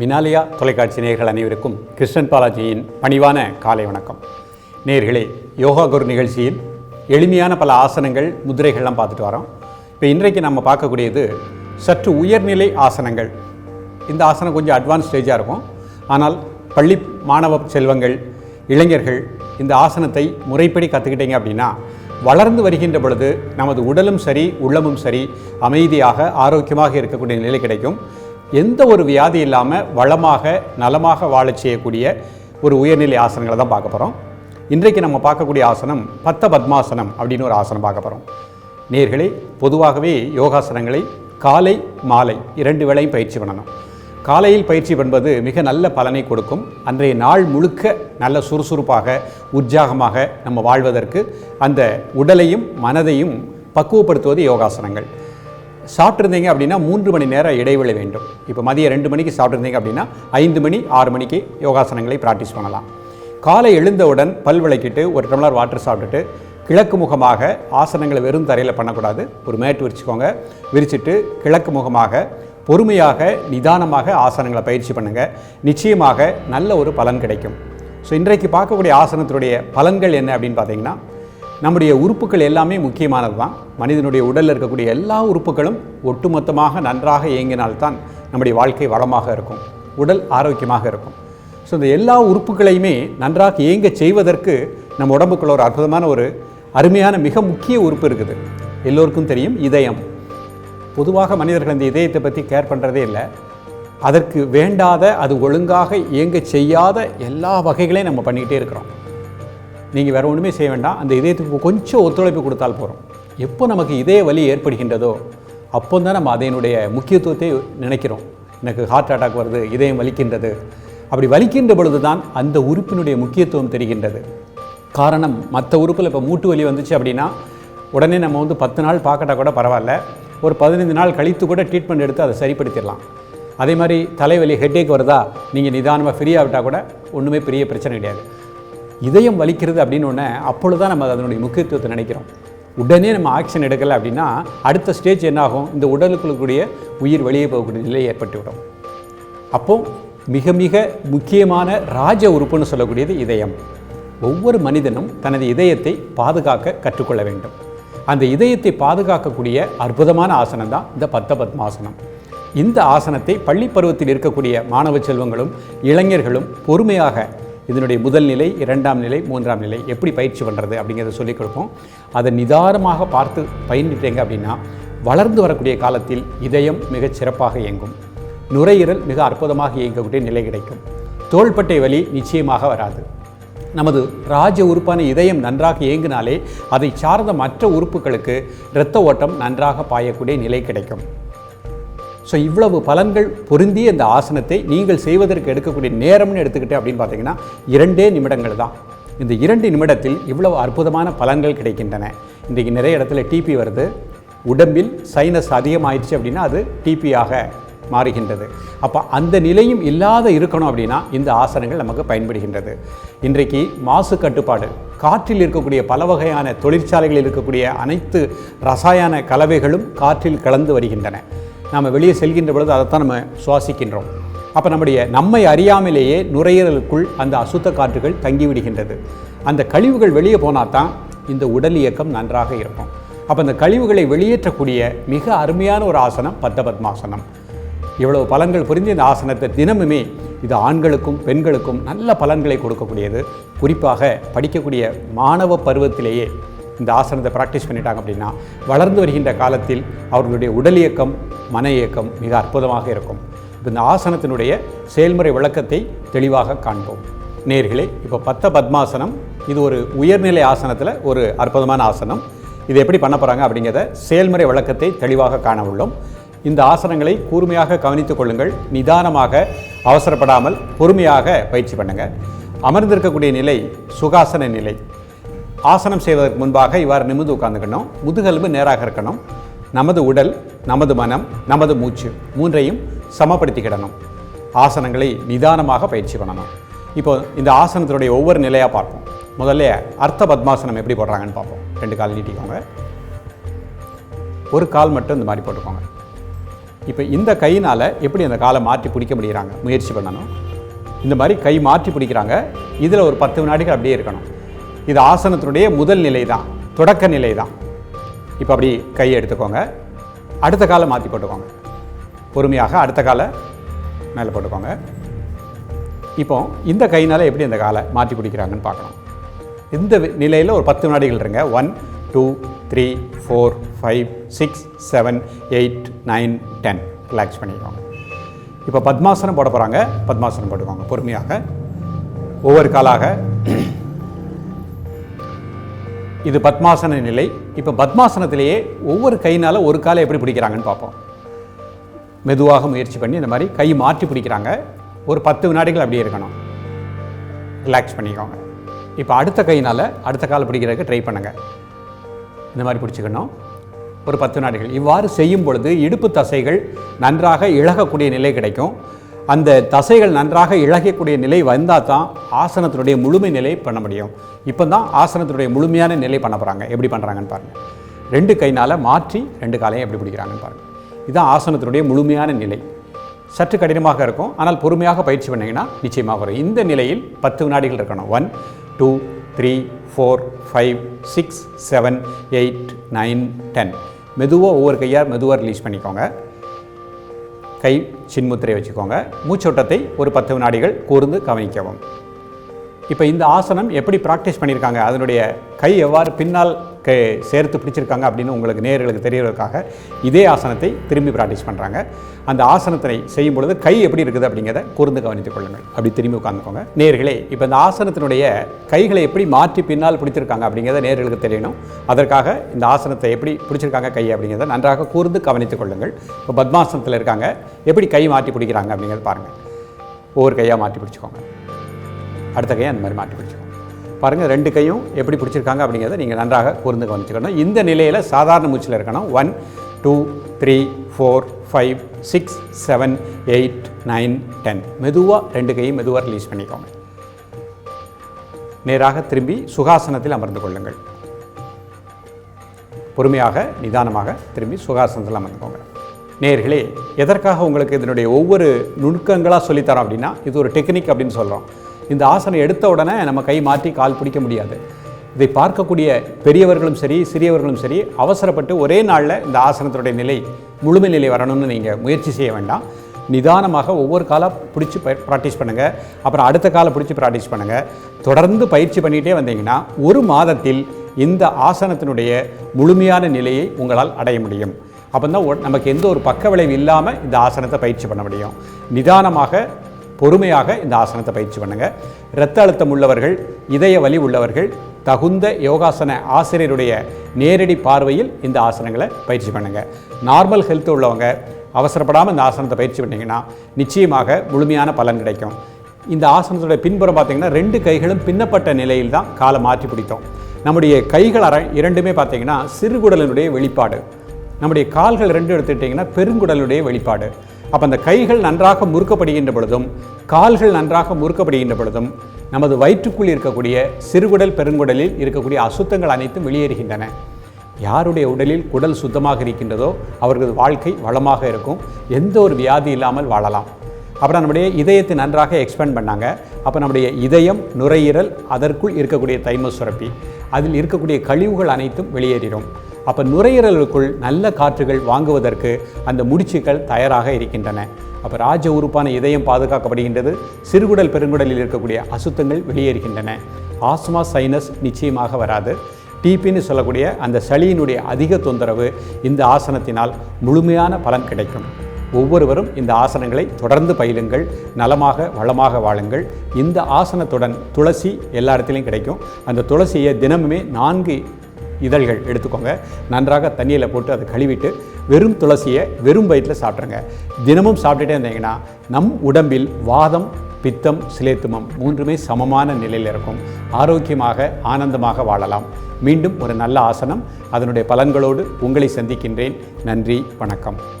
மினாலியா தொலைக்காட்சி நேர்கள் அனைவருக்கும் கிருஷ்ணன் பாலாஜியின் பணிவான காலை வணக்கம். நேர்களே யோகா குரு நிகழ்ச்சியில் எளிமையான பல ஆசனங்கள் முதிரைகள்லாம் பார்த்துட்டு வரோம். இப்போ இன்றைக்கு நம்ம பார்க்கக்கூடியது சற்று உயர்நிலை ஆசனங்கள். இந்த ஆசனம் கொஞ்சம் அட்வான்ஸ் ஸ்டேஜாக இருக்கும். ஆனால் பள்ளி மாணவ செல்வங்கள் இளைஞர்கள் இந்த ஆசனத்தை முறைப்படி கற்றுக்கிட்டீங்க அப்படின்னா வளர்ந்து வருகின்ற பொழுது நமது உடலும் சரி உள்ளமும் சரி அமைதியாக ஆரோக்கியமாக இருக்கக்கூடிய நிலை கிடைக்கும். எந்த ஒரு வியாதி இல்லாமல் வளமாக நலமாக வாழச் செய்யக்கூடிய ஒரு உயர்நிலை ஆசனங்களை தான் பார்க்க போகிறோம் இன்றைக்கு நம்ம பார்க்கக்கூடிய ஆசனம் பத்த பத்மாசனம் அப்படின்னு ஒரு ஆசனம் பார்க்க போகிறோம் நேர்களே பொதுவாகவே யோகாசனங்களை காலை மாலை இரண்டு வேளையும் பயிற்சி பண்ணணும். காலையில் பயிற்சி பண்ணுவது மிக நல்ல பலனை கொடுக்கும். அன்றைய நாள் முழுக்க நல்ல சுறுசுறுப்பாக உற்சாகமாக நம்ம வாழ்வதற்கு அந்த உடலையும் மனதையும் பக்குவப்படுத்துவது யோகாசனங்கள். சாப்பிட்ருந்தீங்க அப்படின்னா மூன்று மணி நேரம் இடைவெளி வேண்டும். இப்போ மதியம் ரெண்டு மணிக்கு சாப்பிட்ருந்தீங்க அப்படின்னா ஐந்து மணி ஆறு மணிக்கு யோகாசனங்களை ப்ராக்டிஸ் பண்ணலாம். காலை எழுந்தவுடன் பல் விளக்கிட்டு ஒரு டம்ளர் வாட்டர் சாப்பிட்டுட்டு கிழக்கு முகமாக ஆசனங்களை வெறும் தரையில் பண்ணக்கூடாது. ஒரு மேட் விரிச்சுக்கோங்க. விரிச்சிட்டு கிழக்கு முகமாக பொறுமையாக நிதானமாக ஆசனங்களை பயிற்சி பண்ணுங்கள் நிச்சயமாக நல்ல ஒரு பலன் கிடைக்கும். ஸோ இன்றைக்கு பார்க்கக்கூடிய ஆசனத்தினுடைய பலன்கள் என்ன அப்படின்னு பார்த்தீங்கன்னா நம்முடைய உறுப்புகள் எல்லாமே முக்கியமானது தான் மனிதனுடைய உடலில் இருக்கக்கூடிய எல்லா உறுப்புகளும் ஒட்டுமொத்தமாக நன்றாக இயங்கினால்தான் நம்முடைய வாழ்க்கை வளமாக இருக்கும். உடல் ஆரோக்கியமாக இருக்கும். ஸோ இந்த எல்லா உறுப்புகளையுமே நன்றாக இயங்க செய்வதற்கு நம்ம உடம்புக்குள்ள ஒரு அற்புதமான ஒரு அருமையான மிக முக்கிய உறுப்பு இருக்குது. எல்லோருக்கும் தெரியும் இதயம். பொதுவாக மனிதர்கள் இந்த இதயத்தை பற்றி கேர் பண்ணுறதே இல்லை. அதற்கு வேண்டாத அது ஒழுங்காக இயங்க செய்யாத எல்லா வகைகளையும் நம்ம பண்ணிக்கிட்டே இருக்கிறோம். நீங்கள் வேறு ஒன்றுமே செய்ய வேண்டாம். அந்த இதயத்துக்கு கொஞ்சம் ஒத்துழைப்பு கொடுத்தால் போகிறோம் எப்போ நமக்கு இதய வலி ஏற்படுகின்றதோ அப்போ தான் நம்ம அதனுடைய முக்கியத்துவத்தை நினைக்கிறோம். எனக்கு ஹார்ட் அட்டாக் வருது இதயம் வலிக்கின்றது. அப்படி வலிக்கின்ற பொழுது தான் அந்த உறுப்பினுடைய முக்கியத்துவம் தெரிகின்றது. காரணம் மற்ற உறுப்பில் இப்போ மூட்டு வலி வந்துச்சு அப்படின்னா உடனே நம்ம வந்து பத்து நாள் பார்க்கட்டா கூட பரவாயில்ல. ஒரு பதினைந்து நாள் கழித்து கூட ட்ரீட்மெண்ட் எடுத்து அதை சரிப்படுத்திடலாம். அதே மாதிரி தலைவலி ஹெட்டேக் வருதா நீங்கள் நிதானமாக ஃப்ரீயாக விட்டால் கூட ஒன்றுமே பெரிய பிரச்சனை கிடையாது. இதயம் வலிக்கிறது அப்படின்னு ஒன்று அப்பொழுது தான் நம்ம அதனுடைய முக்கியத்துவத்தை நினைக்கிறோம். உடனே நம்ம ஆக்ஷன் எடுக்கலை அப்படின்னா அடுத்த ஸ்டேஜ் என்னாகும்? இந்த உடலுக்குள்ளக்கூடிய உயிர் வெளியே போகக்கூடிய நிலை ஏற்பட்டுவிடும். அப்போ மிக மிக முக்கியமான ராஜ உறுப்புன்னு சொல்லக்கூடியது இதயம். ஒவ்வொரு மனிதனும் தனது இதயத்தை பாதுகாக்க கற்றுக்கொள்ள வேண்டும். அந்த இதயத்தை பாதுகாக்கக்கூடிய அற்புதமான ஆசனம் தான் இந்த பத்த பத்மாசனம் இந்த ஆசனத்தை பள்ளி பருவத்தில் இருக்கக்கூடிய மாணவ செல்வங்களும் இளைஞர்களும் பொறுமையாக இதனுடைய முதல் நிலை இரண்டாம் நிலை மூன்றாம் நிலை எப்படி பயிற்சி பண்ணுறது அப்படிங்கிறத சொல்லிக் கொடுப்போம். அதை நிதானமாக பார்த்து பயின்றிட்டீங்க அப்படின்னா வளர்ந்து வரக்கூடிய காலத்தில் இதயம் மிகச் சிறப்பாக இயங்கும். நுரையீரல் மிக அற்புதமாக இயங்கக்கூடிய நிலை கிடைக்கும். தோள்பட்டை வலி நிச்சயமாக வராது. நமது ராஜ உறுப்பான இதயம் நன்றாக இயங்கினாலே அதை சார்ந்த மற்ற உறுப்புகளுக்கு இரத்த ஓட்டம் நன்றாக பாயக்கூடிய நிலை கிடைக்கும். ஸோ இவ்வளவு பலன்கள் பொருந்திய இந்த ஆசனத்தை நீங்கள் செய்வதற்கு எடுக்கக்கூடிய நேரம்னு எடுத்துக்கிட்டு அப்படின்னு பார்த்தீங்கன்னா இரண்டே நிமிடங்கள் தான். இந்த இரண்டு நிமிடத்தில் இவ்வளவு அற்புதமான பலன்கள் கிடைக்கின்றன. இன்றைக்கு நிறைய இடத்துல டிபி வருது. உடம்பில் சைனஸ் அதிகமாயிடுச்சு அப்படின்னா அது டிபியாக மாறுகின்றது. அப்போ அந்த நிலையும் இல்லாத இருக்கணும் அப்படின்னா இந்த ஆசனங்கள் நமக்கு பயன்படுகின்றது. இன்றைக்கு மாசு கட்டுப்பாடு காற்றில் இருக்கக்கூடிய பல வகையான தொழிற்சாலைகளில் இருக்கக்கூடிய அனைத்து ரசாயன கலவைகளும் காற்றில் கலந்து வருகின்றன. நாம் வெளியே செல்கின்ற பொழுது அதைத்தான் நம்ம சுவாசிக்கின்றோம். அப்போ நம்முடைய நம்மை அறியாமலேயே நுரையீரலுக்குள் அந்த அசுத்த காற்றுகள் தங்கிவிடுகின்றது. அந்த கழிவுகள் வெளியே போனால் தான் இந்த உடல் இயக்கம் நன்றாக இருக்கும். அப்போ அந்த கழிவுகளை வெளியேற்றக்கூடிய மிக அருமையான ஒரு ஆசனம் பத்த பத்மாசனம் இவ்வளவு பலன்கள் புரிந்து இந்த ஆசனத்தை தினமுமே இது ஆண்களுக்கும் பெண்களுக்கும் நல்ல பலன்களை கொடுக்கக்கூடியது. குறிப்பாக படிக்கக்கூடிய மாணவ பருவத்திலேயே இந்த ஆசனத்தை ப்ராக்டிஸ் பண்ணிட்டாங்க அப்படின்னா வளர்ந்து வருகின்ற காலத்தில் அவர்களுடைய உடல் இயக்கம் மன இயக்கம் மிக அற்புதமாக இருக்கும். இப்போ இந்த ஆசனத்தினுடைய செயல்முறை விளக்கத்தை தெளிவாக காண்போம். நேர்களே இப்போ பத்த பத்மாசனம் இது ஒரு உயர்நிலை ஆசனத்தில் ஒரு அற்புதமான ஆசனம். இது எப்படி பண்ண போகிறாங்க அப்படிங்கிறத செயல்முறை விளக்கத்தை தெளிவாக காண உள்ளோம். இந்த ஆசனங்களை கூர்மையாக கவனித்துக் கொள்ளுங்கள். நிதானமாக அவசரப்படாமல் பொறுமையாக பயிற்சி பண்ணுங்கள் அமர்ந்திருக்கக்கூடிய நிலை சுகாசன நிலை. ஆசனம் செய்வதற்கு முன்பாக இவ்வாறு நிமிர்ந்து உட்காந்துக்கணும் முதுகெலும்பு நேராக இருக்கணும். நமது உடல் நமது மனம் நமது மூச்சு மூன்றையும் சமப்படுத்திக்கிடணும் ஆசனங்களை நிதானமாக பயிற்சி பண்ணணும். இப்போ இந்த ஆசனத்தினுடைய ஒவ்வொரு நிலையாக பார்ப்போம். முதல்ல அர்த்த பத்மாசனம் எப்படி போடுறாங்கன்னு பார்ப்போம். ரெண்டு கால் நீட்டிக்கோங்க. ஒரு கால் மட்டும் இந்த மாதிரி போட்டுக்கோங்க. இப்போ இந்த கையினால் எப்படி அந்த காலை மாற்றி பிடிக்க முடிகிறாங்க முயற்சி பண்ணணும். இந்த மாதிரி கை மாற்றி பிடிக்கிறாங்க. இதில் ஒரு பத்து வினாடிகள் அப்படியே இருக்கணும். இது ஆசனத்தினுடைய முதல் நிலை தான் தொடக்க நிலை தான் இப்போ அப்படி கையை எடுத்துக்கோங்க. அடுத்த காலை மாற்றி போட்டுக்கோங்க. பொறுமையாக அடுத்த காலை மேலே போட்டுக்கோங்க. இப்போ இந்த கையினால் எப்படி அந்த காலை மாற்றி பிடிக்கிறாங்கன்னு பார்க்கணும். இந்த நிலையில் ஒரு பத்து வினாடிகள் இருங்க. One two three four five six seven eight nine ten. Relax பண்ணிக்கோங்க. இப்போ பத்மாசனம் போட போகிறாங்க பத்மாசனம் போட்டுக்கோங்க பொறுமையாக. ஒவ்வொரு காலாக இது பத்மாசன நிலை. இப்போ பத்மாசனத்திலேயே ஒவ்வொரு கையினால் ஒரு காலை எப்படி பிடிக்கிறாங்கன்னு பார்ப்போம். மெதுவாக முயற்சி பண்ணி இந்த மாதிரி கை மாற்றி பிடிக்கிறாங்க. ஒரு பத்து வினாடிகள் அப்படியே இருக்கணும். ரிலாக்ஸ் பண்ணிக்கோங்க. இப்போ அடுத்த கையினால் அடுத்த காலை பிடிக்கிறதுக்கு ட்ரை பண்ணுங்கள் இந்த மாதிரி பிடிச்சிக்கணும். ஒரு பத்து வினாடிகள். இவ்வாறு செய்யும் பொழுது இடுப்பு தசைகள் நன்றாக இழகக்கூடிய நிலை கிடைக்கும். அந்த தசைகள் நன்றாக இழகக்கூடிய நிலை வந்தால் தான் ஆசனத்தினுடைய முழுமை நிலை பண்ண முடியும். இப்போ தான் ஆசனத்தினுடைய முழுமையான நிலை பண்ண போகிறாங்க எப்படி பண்ணுறாங்கன்னு பாருங்கள் ரெண்டு கைனால் மாற்றி ரெண்டு காலையும் எப்படி பிடிக்கிறாங்கன்னு பாருங்கள் இதுதான் ஆசனத்தினுடைய முழுமையான நிலை. சற்று கடினமாக இருக்கும். ஆனால் பொறுமையாக பயிற்சி பண்ணிங்கன்னா நிச்சயமாக வரும். இந்த நிலையில் பத்து வினாடிகள் இருக்கணும். One two three four five six seven eight nine ten மெதுவாக ஒவ்வொரு கையாக மெதுவாக ரிலீஸ் பண்ணிக்கோங்க. கை சின்முத்திரை வச்சுக்கோங்க. மூச்சோட்டத்தை ஒரு பத்து வினாடிகள் கூர்ந்து கவனிக்கவும். இப்போ இந்த ஆசனம் எப்படி ப்ராக்டிஸ் பண்ணியிருக்காங்க அதனுடைய கை எவ்வாறு பின்னால் கே சேர்த்து பிடிச்சிருக்காங்க அப்படின்னு உங்களுக்கு நேர்களுக்கு தெரியறதுக்காக இதே ஆசனத்தை திரும்பி ப்ராக்டிஸ் பண்ணுறாங்க அந்த ஆசனத்தினை செய்யும் பொழுது கை எப்படி இருக்குது அப்படிங்கிறத கூர்ந்து கவனித்துக் கொள்ளுங்கள். அப்படி திரும்பி உட்காந்துக்கோங்க நேர்களே இப்போ இந்த ஆசனத்தினுடைய கைகளை எப்படி மாற்றி பின்னால் பிடிச்சிருக்காங்க அப்படிங்கிறத நேர்களுக்கு தெரியணும். அதற்காக இந்த ஆசனத்தை எப்படி பிடிச்சிருக்காங்க கை அப்படிங்கிறத நன்றாக கூர்ந்து கவனித்துக் கொள்ளுங்கள். இப்போ பத்மாசனத்தில் இருக்காங்க. எப்படி கை மாற்றி பிடிக்கிறாங்க அப்படிங்கிறத பாருங்கள் ஒவ்வொரு கையாக மாற்றி பிடிச்சிக்கோங்க. அடுத்த கையை அந்த மாதிரி மாற்றி பிடிச்சிக்கோங்க. பாருங்கள் ரெண்டு கையும் எப்படி பிடிச்சிருக்காங்க அப்படிங்கிறத நீங்கள் நன்றாக கூர்ந்து கவனிச்சுக்கணும். இந்த நிலையில் சாதாரண மூச்சில் இருக்கணும். One two three four five six seven eight nine ten மெதுவாக ரெண்டு கையும் மெதுவாக ரிலீஸ் பண்ணிக்கோங்க. நேராக திரும்பி சுகாசனத்தில் அமர்ந்து கொள்ளுங்கள். பொறுமையாக நிதானமாக திரும்பி சுகாசனத்தில் அமர்ந்துக்கோங்க நேர்களே எதற்காக உங்களுக்கு இதனுடைய ஒவ்வொரு நுணுக்கங்களாக சொல்லித்தரோம் அப்படின்னா இது ஒரு டெக்னிக் அப்படின்னு சொல்கிறோம் இந்த ஆசனம் எடுத்த உடனே நம்ம கை மாற்றி கால் பிடிக்க முடியாது. இதை பார்க்கக்கூடிய பெரியவர்களும் சரி சிறியவர்களும் சரி அவசரப்பட்டு ஒரே நாளில் இந்த ஆசனத்தினுடைய நிலை முழுமை நிலை வரணும்னு நீங்கள் முயற்சி செய்ய வேண்டாம். நிதானமாக ஒவ்வொரு காலாக பிடிச்சி ப்ராக்டிஸ் பண்ணுங்கள் அப்புறம் அடுத்த காலை பிடிச்சி ப்ராக்டிஸ் பண்ணுங்கள் தொடர்ந்து பயிற்சி பண்ணிகிட்டே வந்தீங்கன்னா ஒரு மாதத்தில் இந்த ஆசனத்தினுடைய முழுமையான நிலையை உங்களால் அடைய முடியும். அப்போ தான் நமக்கு எந்த ஒரு பக்க விளைவு இல்லாமல் இந்த ஆசனத்தை பயிற்சி பண்ண முடியும். நிதானமாக பொறுமையாக இந்த ஆசனத்தை பயிற்சி பண்ணுங்கள் இரத்த அழுத்தம் உள்ளவர்கள் இதய வலி உள்ளவர்கள் தகுந்த யோகாசன ஆசிரியருடைய நேரடி பார்வையில் இந்த ஆசனங்களை பயிற்சி பண்ணுங்கள் நார்மல் ஹெல்த் உள்ளவங்க அவசரப்படாமல் இந்த ஆசனத்தை பயிற்சி பண்ணிங்கன்னா நிச்சயமாக முழுமையான பலன் கிடைக்கும். இந்த ஆசனத்துடைய பின்புறம் பார்த்தீங்கன்னா ரெண்டு கைகளும் பின்னப்பட்ட நிலையில் தான் காலை மாற்றி பிடித்தோம். நம்முடைய கைகள் அரை இரண்டுமே பார்த்தீங்கன்னா சிறுகுடலினுடைய வெளிப்பாடு. நம்முடைய கால்கள் ரெண்டு எடுத்துக்கிட்டிங்கன்னா பெருங்குடலுடைய வெளிப்பாடு. அப்போ அந்த கைகள் நன்றாக முறுக்கப்படுகின்ற பொழுதும் கால்கள் நன்றாக முறுக்கப்படுகின்ற பொழுதும் நமது வயிற்றுக்குள் இருக்கக்கூடிய சிறுகுடல் பெருங்குடலில் இருக்கக்கூடிய அசுத்தங்கள் அனைத்தும் வெளியேறுகின்றன. யாருடைய உடலில் குடல் சுத்தமாக இருக்கின்றதோ அவர்களது வாழ்க்கை வளமாக இருக்கும். எந்த ஒரு வியாதி இல்லாமல் வாழலாம். அப்புறம் நம்முடைய இதயத்தை நன்றாக எக்ஸ்பேண்ட் பண்ணாங்க. அப்போ நம்முடைய இதயம் நுரையீரல் அதற்குள் இருக்கக்கூடிய தைம சுரப்பி அதில் இருக்கக்கூடிய கழிவுகள் அனைத்தும் வெளியேறிடும். அப்போ நுரையீரலுக்குள் நல்ல காற்றுகள் வாங்குவதற்கு அந்த முடிச்சுக்கள் தயாராக இருக்கின்றன. அப்போ ராஜ உறுப்பான இதயம் பாதுகாக்கப்படுகின்றது. சிறுகுடல் பெருங்குடலில் இருக்கக்கூடிய அசுத்தங்கள் வெளியேறுகின்றன. ஆஸ்மா சைனஸ் நிச்சயமாக வராது. டிபின்னு சொல்லக்கூடிய அந்த சளியினுடைய அதிக தொந்தரவு இந்த ஆசனத்தினால் முழுமையான பலன் கிடைக்கும். ஒவ்வொருவரும் இந்த ஆசனங்களை தொடர்ந்து பயிலுங்கள். நலமாக வளமாக வாழுங்கள். இந்த ஆசனத்துடன் துளசி எல்லா இடத்துலையும் கிடைக்கும். அந்த துளசியை தினமுமே நான்கு இதழ்கள் எடுத்துக்கோங்க. நன்றாக தண்ணியில் போட்டு அதை கழுவிட்டு வெறும் துளசியை வெறும் வயிற்றில் சாப்பிட்ருங்க தினமும் சாப்பிட்டுட்டே இருந்தீங்கன்னா நம் உடம்பில் வாதம் பித்தம் சிலேத்துமம் மூன்றுமே சமமான நிலையில் இருக்கும். ஆரோக்கியமாக ஆனந்தமாக வாழலாம். மீண்டும் ஒரு நல்ல ஆசனம். அதனுடைய பலன்களோடு உங்களை சந்திக்கின்றேன். நன்றி வணக்கம்.